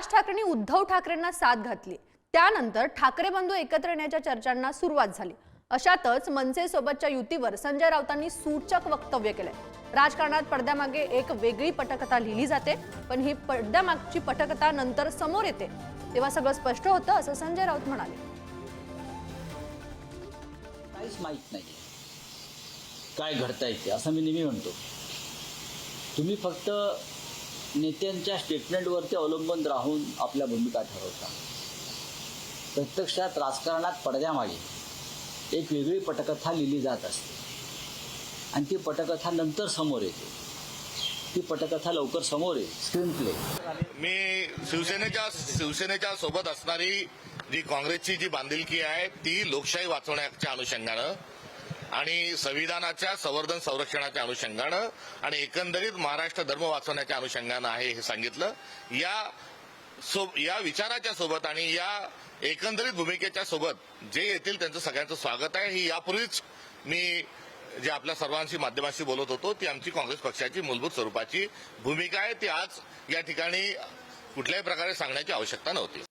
राज ठाकरेंनी उद्धव ठाकरेंना साथ घातली. त्यानंतर ठाकरे बंधू एकत्र येण्याच्या चर्चांना सुरुवात झाली. अशातच मनसेसोबतच्या युतीवर संजय राऊतांनी सूचक वक्तव्य केलंय. राजकारणात पडद्यामागे एक वेगळी पटकथा लिहिली जाते पण ही पडद्यामागची पटकथा नंतर समोर येते. तेव्हा सगळं स्पष्ट होतं असं संजय राऊत म्हणाले. काहीच माहीत नाही. काय घडताय ते असं मी नेहमी म्हणतो. तुम्ही फक्त नेत्यांच्या स्टेटमेंटवरती अवलंबून राहून आपल्या भूमिका ठरवतात. प्रत्यक्षात राजकारणात पडद्यामागे एक वेगळी पटकथा लिहिली जात असते. आणि ती पटकथा नंतर समोर येते. ती पटकथा लवकर समोर येते. स्क्रीन प्ले मी शिवसेनेच्या शिवसेनेच्या सोबत असणारी जी काँग्रेसची जी बांधिलकी आहे ती लोकशाही वाचवण्याच्या अनुषंगानं आणि संविधानाच्या संवर्धन संरक्षणाच्या अनुषंगानं आणि एकंदरीत महाराष्ट्र धर्म वाचवण्याच्या अनुषंगानं आहे हे सांगितलं. या सो या विचाराच्या सोबत आणि या एकंदरीत भूमिकेच्या सोबत जे येतील त्यांचं सगळ्यांचं स्वागत आहे. ही यापूर्वीच मी जे आपल्या सर्वांशी माध्यमाशी बोलत होतो ती आमची काँग्रेस पक्षाची मूलभूत स्वरूपाची भूमिका आहे. ती आज या ठिकाणी कुठल्याही प्रकारे सांगण्याची आवश्यकता नव्हती.